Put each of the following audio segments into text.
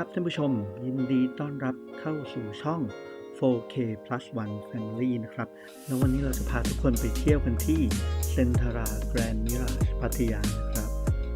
ครับท่านผู้ชม ยินดีต้อนรับเข้าสู่ช่อง 4K plus 1 Family นะครับ แล้ววันนี้เราจะพาทุกคนไปเที่ยวกันที่เซนทราแกรนด์มิราชพัทยานะครับ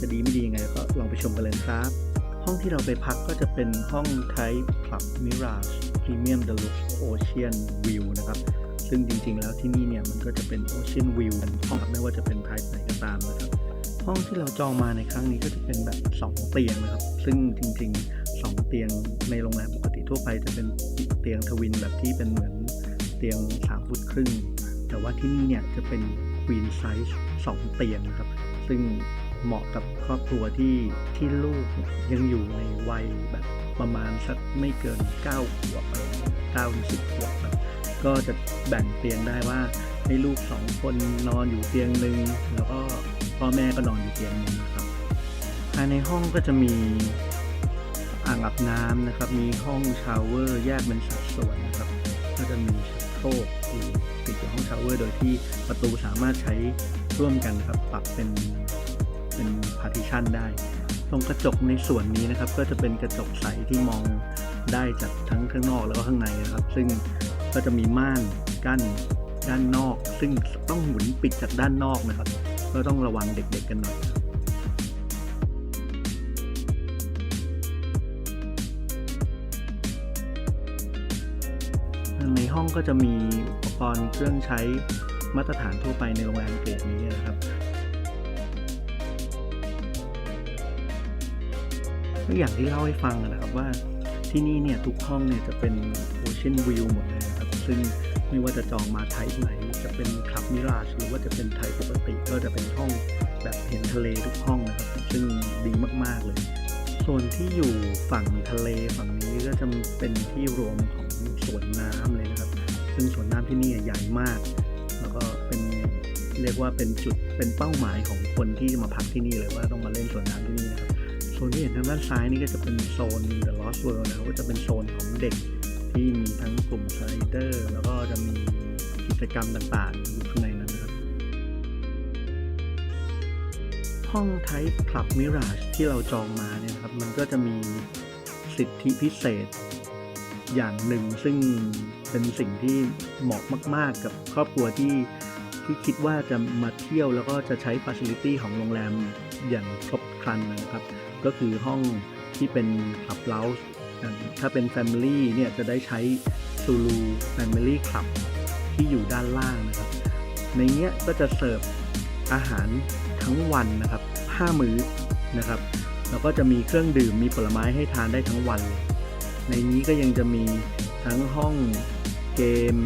จะดีไม่ดียังไงก็ลองไปชมกันเลยครับ ห้องที่เราไปพักก็จะเป็นห้อง Type Club Mirage Premium Deluxe Ocean View นะครับ ซึ่งจริงๆแล้วที่นี่เนี่ยมันก็จะเป็น Ocean View กันห้องไม่ว่าจะเป็น Type ไหนก็ตามนะครับห้องที่เราจองมาในครั้งนี้ก็จะเป็นแบบ 2 เตียงนะครับ ซึ่งจริงๆ เตียงในโรงแรมปกติทั่วไปจะเป็นเตียงทวินแบบที่เป็นเหมือนเตียง 3 ฟุตครึ่ง แต่ว่าที่นี่เนี่ยจะเป็นควีนไซส์2เตียงนะครับ ซึ่งเหมาะกับครอบครัวที่ที่ลูกยังอยู่ในวัยแบบประมาณสักไม่เกิน 9 ขวบอะไร9ถึง10ขวบครับก็จะแบ่งเตียงได้ว่าให้ลูกสองคนนอนอยู่เตียงหนึ่งแล้วก็พ่อแม่ก็นอนอยู่เตียงนึงนะครับภายในห้องก็จะมี อ่างอาบน้ำนะครับ มีห้องชาวเวอร์แยกเป็นสัดส่วนนะครับ ก็จะมีชักโครกอยู่ติดกับห้องชาวเวอร์ โดยที่ประตูสามารถใช้ร่วมกันครับ ปรับเป็นเป็นพาร์ติชันได้ ตรงกระจกในส่วนนี้นะครับ ก็จะเป็นกระจกใสที่มองได้จากทั้งข้างนอกแล้วก็ข้างในนะครับ ซึ่งก็จะมีม่านกั้นด้านนอก ซึ่งต้องหมุนปิดจากด้านนอกนะครับ ก็ต้องระวังเด็กๆกันหน่อย ในห้องก็จะมีอุปกรณ์เครื่องใช้มาตรฐานทั่วไปในโรงแรมเกรดนี้นะครับก็อย่างที่เล่าให้ฟังนะครับว่าที่นี่เนี่ยทุกห้องเนี่ยจะเป็นโอเชียนวิวหมดเลยนะครับ ซึ่งไม่ว่าจะจองมาไทป์ไหน จะเป็นคลับมิราชหรือว่าจะเป็นไทป์ปกติก็จะเป็นห้องแบบเห็นทะเลทุกห้องนะครับ ซึ่งดีมากๆเลย ส่วนที่อยู่ฝั่งทะเลฝั่งนี้ก็จะเป็นที่รวมข สวนน้ำเลยนะครับ ซึ่งสวนน้ำที่นี่ใหญ่มาก แล้วก็เป็นเรียกว่าเป็นจุดเป็นเป้าหมายของคนที่มาพักที่นี่เลยว่าต้องมาเล่นสวนน้ำที่นี่นะครับโซนที่เห็นทางด้านซ้ายนี่ก็จะเป็นโซน The Lost World นะก็จะเป็นโซนของเด็กที่มีทั้งกลุ่มสไลเดอร์แล้วก็จะมีกิจกรรมต่างๆอยู่ข้างในนั้นนะครับห้อง Type Club Mirage ที่เราจองมาเนี่ยครับมันก็จะมีสิทธิพิเศษ อย่างหนึ่ง ซึ่งเป็นสิ่งที่เหมาะมาก ๆ กับครอบครัวที่ที่คิดว่าจะมาเที่ยวแล้วก็จะใช้ฟ a ซิลิตี้ของโรงแรมอย่างครบครันนะครับ ก็คือห้องที่เป็นคลับเ o าส์ถ้าเป็น Family เนี่ยจะได้ใช้ Zulu Family Club ที่อยู่ด้านล่างนะครับ ในเนี้ยก็จะเสิร์ฟอาหารทั้งวันนะครับ 5 มื้อนะครับ แล้วก็จะมีเครื่องดื่มมีผลไม้ให้ทานได้ทั้งวันเลย ในนี้ก็ยังจะมีทั้งห้องเกม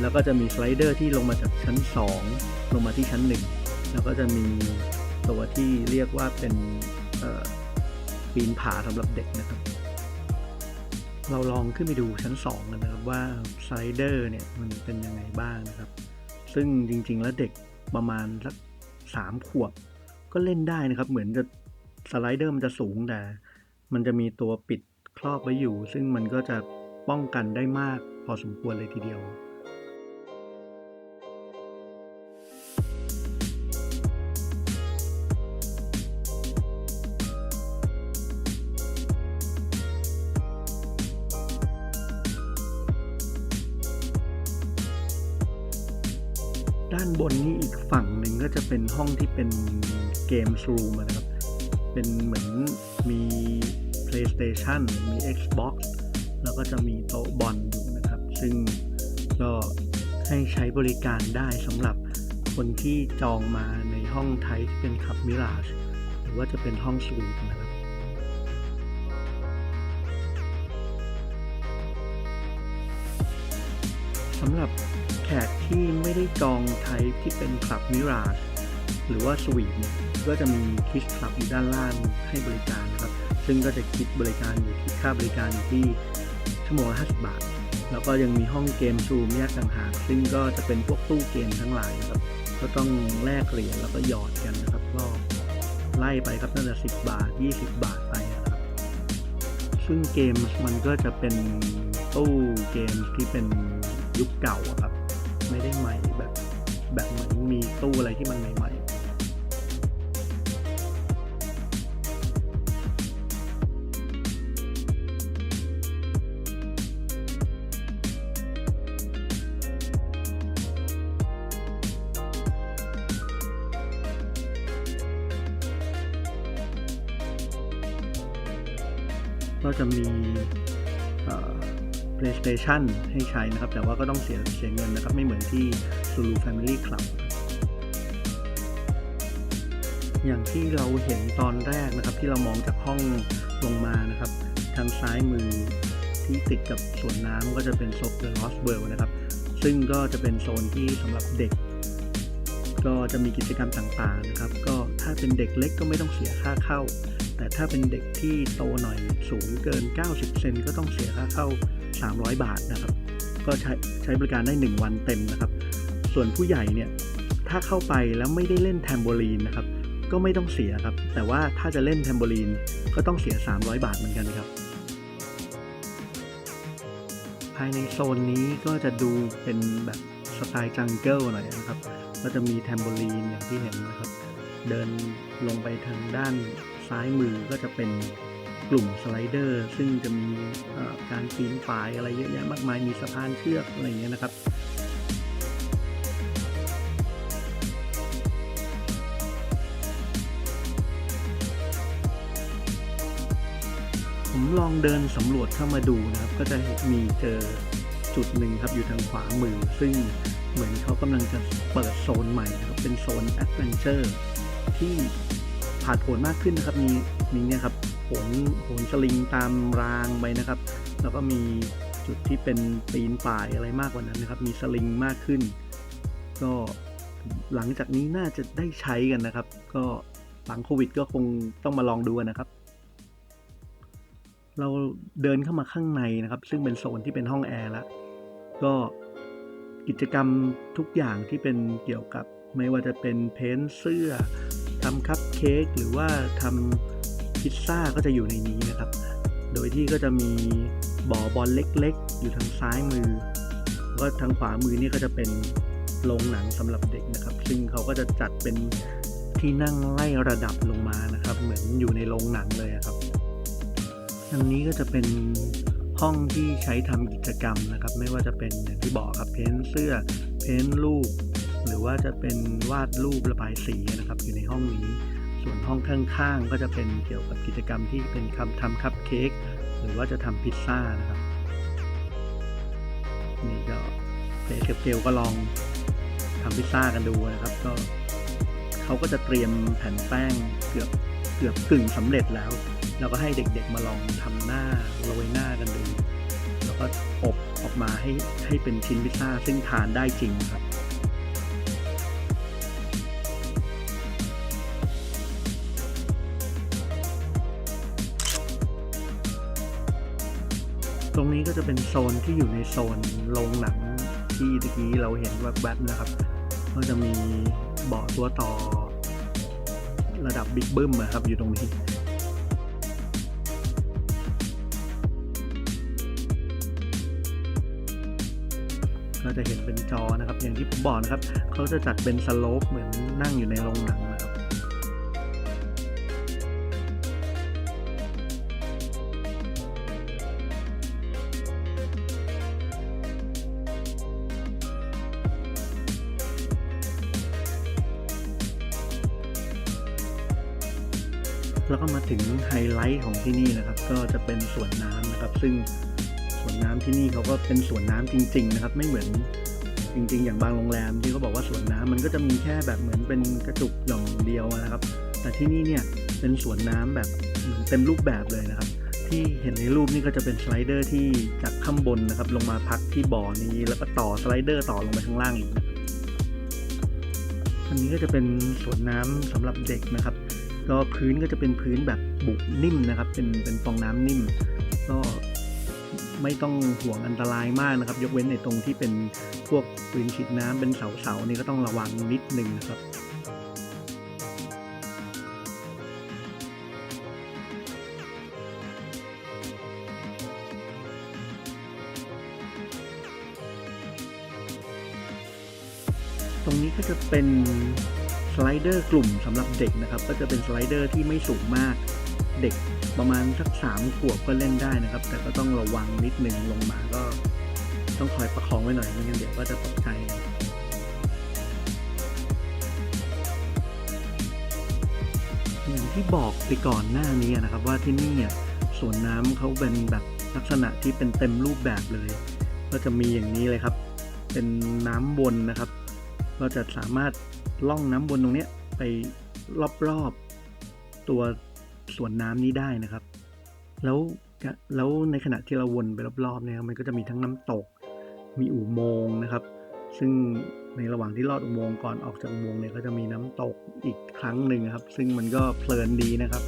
แล้วก็จะมีสไลเดอร์ที่ลงมาจากชั้น 2 ลงมาที่ชั้น 1 แล้วก็จะมีตัวที่เรียกว่าเป็นปีนผาสำหรับเด็กนะครับ เราลองขึ้นไปดูชั้น 2 กันนะครับว่าสไลเดอร์เนี่ยมันเป็นยังไงบ้างนะครับ ซึ่งจริง ๆ แล้วเด็กประมาณสักสามขวบ ก็เล่นได้นะครับ เหมือนจะสไลเดอร์มันจะสูงแต่มันจะมีตัวปิด ครอบไว้อยู่ ซึ่งมันก็จะป้องกันได้มากพอสมควรเลยทีเดียว ด้านบนนี้อีกฝั่งหนึ่งก็จะเป็นห้องที่เป็นเกมส์รูมนะครับ เป็นเหมือนมี PlayStation มี Xbox แล้วก็จะมีโต๊ะบอลอยู่นะครับ ซึ่งก็ให้ใช้บริการได้สำหรับคนที่จองมาในห้องไทยที่เป็นขับมิราชหรือว่าจะเป็นห้องสวีทนะครับสำหรับแขกที่ไม่ได้จองไทป์ที่เป็นคลับมิราชหรือว่าสวีทเนี่ยก็จะมีคิสคลับอยู่ด้านล่างให้บริการ ซึ่งก็จะคิดบริการอยู่ที่ค่าบริการอยู่ที่ชั่วโมงละ50 บาท แล้วก็ยังมีห้องเกมซูมแยกต่างหากซึ่งก็จะเป็นพวกตู้เกมทั้งหลายนะครับ ก็ต้องแลกเหรียญแล้วก็หยอดกันนะครับก็ไล่ไปครับตั้งแต่10บาท 20 บาทไปนะครับ ซึ่งเกมมันก็จะเป็นตู้เกมที่เป็นยุคเก่าครับ ไม่ได้ใหม่แบบแบบเหมือนมีตู้อะไรที่มันใหม่ ก็จะมี PlayStation ให้ใช้นะครับ แต่ว่าก็ต้องเสียเสียเงินนะครับ ไม่เหมือนที่ Zulu Family Club อย่างที่เราเห็นตอนแรกนะครับ ที่เรามองจากห้องลงมานะครับ ทางซ้ายมือที่ติดกับสวนน้ำก็จะเป็นโซน The Lost World นะครับ ซึ่งก็จะเป็นโซนที่สำหรับเด็ก ก็จะมีกิจกรรมต่างๆนะครับ ก็ถ้าเป็นเด็กเล็กก็ไม่ต้องเสียค่าเข้า แต่ถ้าเป็นเด็กที่โตหน่อยสูงเกิน 90 เซนก็ต้องเสียค่าเข้า 300 บาทนะครับ ก็ใช้ใช้บริการได้ 1 วันเต็มนะครับ ส่วนผู้ใหญ่เนี่ยถ้าเข้าไปแล้วไม่ได้เล่นแทมโบลีนนะครับ ก็ไม่ต้องเสียครับ แต่ว่าถ้าจะเล่นแทมโบลีนก็ต้องเสีย 300 บาทเหมือนกันครับ ภายในโซนนี้ก็จะดูเป็นแบบสไตล์จังเกิลหน่อยนะครับ ก็จะมีแทมโบลีนอย่างที่เห็นนะครับ เดินลงไปทางด้าน ซ้ายมือก็จะเป็นกลุ่มสไลเดอร์ ซึ่งจะมีการปีนป่ายอะไรเยอะแยะมากมายมีสะพานเชือกอะไรอย่างเงี้ยนะครับผมลองเดินสำรวจเข้ามาดูนะครับ ก็จะมีเจอจุดหนึ่งครับอยู่ทางขวามือ ซึ่งเหมือนเขากำลังจะเปิดโซนใหม่นะครับ เป็นโซนแอดเวนเจอร์ที่ ผาดโผนมากขึ้นนะครับมีมีเนี่ยครับโหนโหนสลิงตามรางไปนะครับ แล้วก็มีจุดที่เป็นปีนป่ายอะไรมากกว่านั้นนะครับ มีสลิงมากขึ้น ก็หลังจากนี้น่าจะได้ใช้กันนะครับ ก็หลังโควิดก็คงต้องมาลองดูนะครับ เราเดินเข้ามาข้างในนะครับ ซึ่งเป็นโซนที่เป็นห้องแอร์แล้วก็กิจกรรมทุกอย่างที่เป็นเกี่ยวกับไม่ว่าจะเป็นเพ้นเสื้อ ทำคัพเค้กหรือว่าทำพิซซ่าก็จะอยู่ในนี้นะครับ โดยที่ก็จะมีบ่อบอลเล็กๆ อยู่ทางซ้ายมือแล้วก็ทางขวามือนี่ก็จะเป็นโรงหนังสำหรับเด็กนะครับ ซึ่งเขาก็จะจัดเป็นที่นั่งไล่ระดับลงมานะครับ เหมือนอยู่ในโรงหนังเลยครับอันนี้ก็จะเป็นห้องที่ใช้ทำกิจกรรมนะครับ ไม่ว่าจะเป็นอย่างที่บอกครับเพ้นเสื้อเพ้นรูป รือว่าจะเป็นวาดรูประบายสีนะครับ อยู่ในห้องนี้ ส่วนห้องข้างๆ ก็จะเป็นเกี่ยวกับกิจกรรมที่เป็นคำทำคัพเค้กหรือว่าจะทำพิซซ่านะครับ นี่ก็เฟสเกลก็ลองทำพิซซ่ากันดูนะครับ ก็เขาก็จะเตรียมแผ่นแป้งเกือบเกือบกึ่งสำเร็จแล้วแล้วก็ให้เด็กๆมาลองทำหน้าโรยหน้ากันดู แล้วก็อบออกมาให้ให้เป็นชิ้นพิซซ่าซึ่งทานได้จริงครับ ตรงนี้ก็จะเป็นโซนที่อยู่ในโซนโรงหนังที่ตะกี้เราเห็นแวบๆนะครับ ก็จะมีเบาะตัวต่อระดับบิ๊กบึ้มอะครับอยู่ตรงนี้ก็จะเห็นเป็นจอนะครับ อย่างที่ผมบอกนะครับ เขาจะจัดเป็นสโลปเหมือนนั่งอยู่ในโรงหนัง แล้วก็มาถึงไฮไลท์ของที่นี่นะครับ ก็จะเป็นสวนน้ำนะครับ ซึ่งสวนน้ำที่นี่เขาก็เป็นสวนน้ำจริง ๆ นะครับ ไม่เหมือนจริง ๆ อย่างบางโรงแรมที่เขาบอกว่าสวนน้ำมันก็จะมีแค่แบบเหมือนเป็นกระจุกหย่อมเดียวนะครับ แต่ที่นี่เนี่ยเป็นสวนน้ำแบบเหมือนเต็มรูปแบบเลยนะครับ ที่เห็นในรูปนี่ก็จะเป็นสไลเดอร์ที่จากข้างบนนะครับ ลงมาพักที่บ่อนี้แล้วก็ต่อสไลเดอร์ต่อลงไปข้างล่างอีกอันนี้ก็จะเป็นสวนน้ำสำหรับเด็กนะครับ ก็พื้นก็จะเป็นพื้นแบบบุกนิ่มนะครับ เป็นเป็นฟองน้ำนิ่ม ก็ไม่ต้องห่วงอันตรายมากนะครับ ยกเว้นในตรงที่เป็นพวกปืนฉีดน้ำเป็นเสาๆนี่ก็ต้องระวังนิดนึงนะครับตรงนี้ก็จะเป็น สไลเดอร์กลุ่มสำหรับเด็กนะครับ ก็จะเป็นสไลเดอร์ที่ไม่สูงมาก เด็กประมาณสักสามขวบก็เล่นได้นะครับ แต่ก็ต้องระวังนิดนึงลงมาก็ต้องคอยประคองไว้หน่อยไม่งั้นเดี๋ยวก็จะตกใจอย่างที่บอกไปก่อนหน้านี้นะครับ ว่าที่นี่เนี่ยโซวนน้ำเขาเป็นแบบลักษณะที่เป็นเต็มรูปแบบเลย ก็จะมีอย่างนี้เลยครับ เป็นน้ำวนนะครับ เราจะสามารถ ล่องน้ำวนตรงเนี้ยไปรอบๆตัวสวนน้ำนี้ได้นะครับ แล้วแล้วในขณะที่เราวนไปรอบๆเนี่ยมันก็จะมีทั้งน้ำตก มีอุโมงค์นะครับ ซึ่งในระหว่างที่ลอดอุโมงค์ก่อนออกจากอุโมงค์เนี่ยก็จะมีน้ำตกอีกครั้งหนึ่งครับ ซึ่งมันก็เพลินดีนะครับ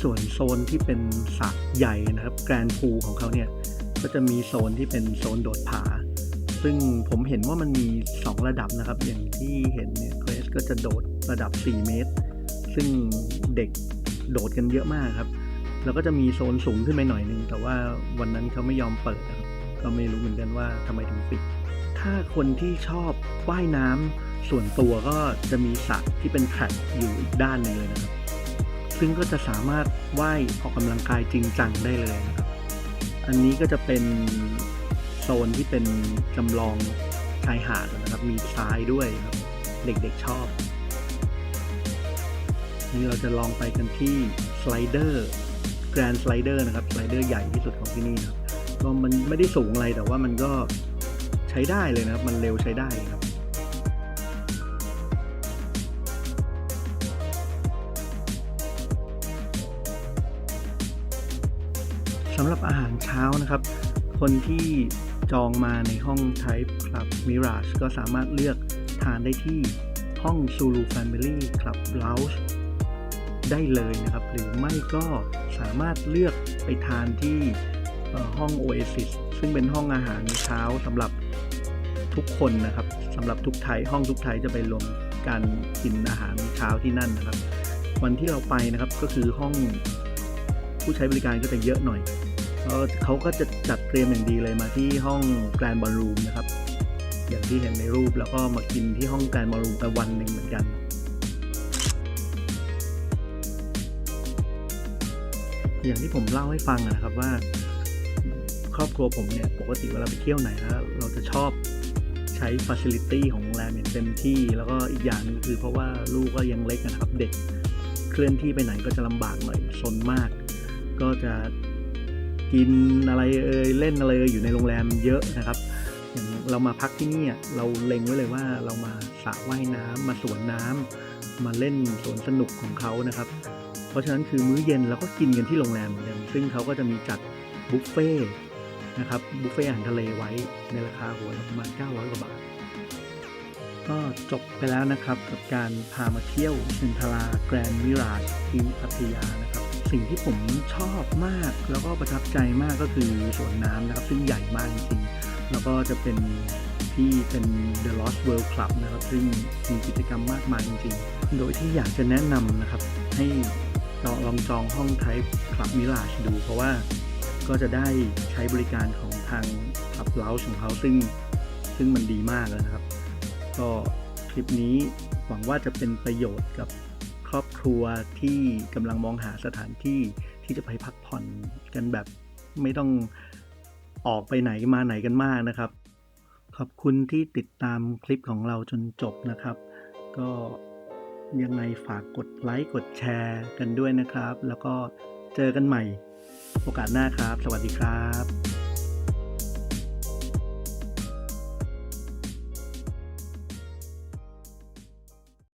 ส่วนโซนที่เป็นสระใหญ่นะครับแกรนพูของเขาเนี่ยก็จะมีโซนที่เป็นโซนโดดผา ซึ่งผมเห็นว่ามันมี 2 ระดับนะครับ อย่างที่เห็นเนี่ยเกรซก็จะโดดระดับ 4 เมตร ซึ่งเด็กโดดกันเยอะมากครับ แล้วก็จะมีโซนสูงขึ้นไปหน่อยนึง แต่ว่าวันนั้นเขาไม่ยอมเปิดนะครับก็ไม่รู้เหมือนกันว่าทำไมถึงปิด ถ้าคนที่ชอบว่ายน้ำส่วนตัวก็จะมีสระที่เป็นแทร็กอยู่อีกด้านหนึงเลยนะครับ ซึ่งก็จะสามารถว่ายออกกำลังกายจริงจังได้เลยนะครับ อันนี้ก็จะเป็นโซนที่เป็นจำลองชายหาดนะครับ มีทรายด้วยครับ เด็กๆชอบ นี่เราจะลองไปกันที่สไลเดอร์แกรนสไลเดอร์นะครับสไลเดอร์ใหญ่ที่สุดของที่นี่ครับก็มันไม่ได้สูงอะไรแต่ว่ามันก็ใช้ได้เลยนะครับ มันเร็วใช้ได้ครับำหรับอาหารเช้านะครับ คนที่จองมาในห้อง Type Club Mirage ก็สามารถเลือกทานได้ที่ห้อง Zulu Family Club Lounge ได้เลยนะครับ หรือไม่ก็สามารถเลือกไปทานที่เอ่อห้อง Oasis ซึ่งเป็นห้องอาหารเช้าสำหรับทุกคนนะครับสำหรับทุกไทยห้องทุกไทยจะไปรวมการกินอาหารเช้าที่นั่นนะครับ วันที่เราไปนะครับก็คือห้องผู้ใช้บริการก็จะเยอะหน่อย เขาก็จะจัดเตรียมอย่างดีเลยมาที่ห้องแกรนบอลรูมนะครับ อย่างที่เห็นในรูปแล้วก็มากินที่ห้องแกรนบอลรูมกันวันหนึ่งเหมือนกัน อย่างที่ผมเล่าให้ฟังนะครับว่า ครอบครัวผมเนี่ยปกติเวลาไปเที่ยวไหนแล้วเราจะชอบใช้ฟ a ซิลิตี้ของโรงแรมอย่างเต็มที่ แล้วก็อีกอย่างหนึงคือเพราะว่าลูกก็ยังเล็กนะครับเด็ก เคลื่อนที่ไปไหนก็จะลำบากหน่อยซนมาก ก็จะ กินอะไรเอ่ยเล่นอะไรเอ่ยอยู่ในโรงแรมเยอะนะครับอย่างเรามาพักที่นี่เราเล็งไว้เลยว่าเรามาสระว่ายน้ำมาสวนน้ำมาเล่นสวนสนุกของเขานะครับ เพราะฉะนั้นคือมื้อเย็นเราก็กินกันที่โรงแรมเหมือนเดิมซึ่งเขาก็จะมีจัดบุฟเฟ่นะครับบุฟเฟ่อาหารทะเลไว้ในราคาหัวประมาณ 900 กว่าบาท ก็จบไปแล้วนะครับกับการพามาเที่ยวเซนทราแกรนด์มิราชที่พัทยานะครับ สิ่งที่ผมชอบมาก แล้วก็ประทับใจมากก็คือสวนน้ำนะครับซึ่งใหญ่มากจริงๆแล้วก็จะเป็นที่เป็น The Lost World Club นะครับ ซึ่งมีกิจกรรมมากมายจริงๆ โดยที่อยากจะแนะนำนะครับ ให้ลองลองจองห้อง Type Club Mirage ดู เพราะว่าก็จะได้ใช้บริการของทาง Club Lounge ของเขาซึ่งซึ่งมันดีมากเลยนะครับ ก็คลิปนี้หวังว่าจะเป็นประโยชน์กับ รอบครัวที่กำลังมองหาสถานที่ที่จะไปพักผ่อนกันแบบไม่ต้องออกไปไหนมาไหนกันมากนะครับ ขอบคุณที่ติดตามคลิปของเราจนจบนะครับ ก็ยังไงฝากกดไลค์กดแชร์กันด้วยนะครับ แล้วก็เจอกันใหม่ โอกาสหน้าครับ สวัสดีครับ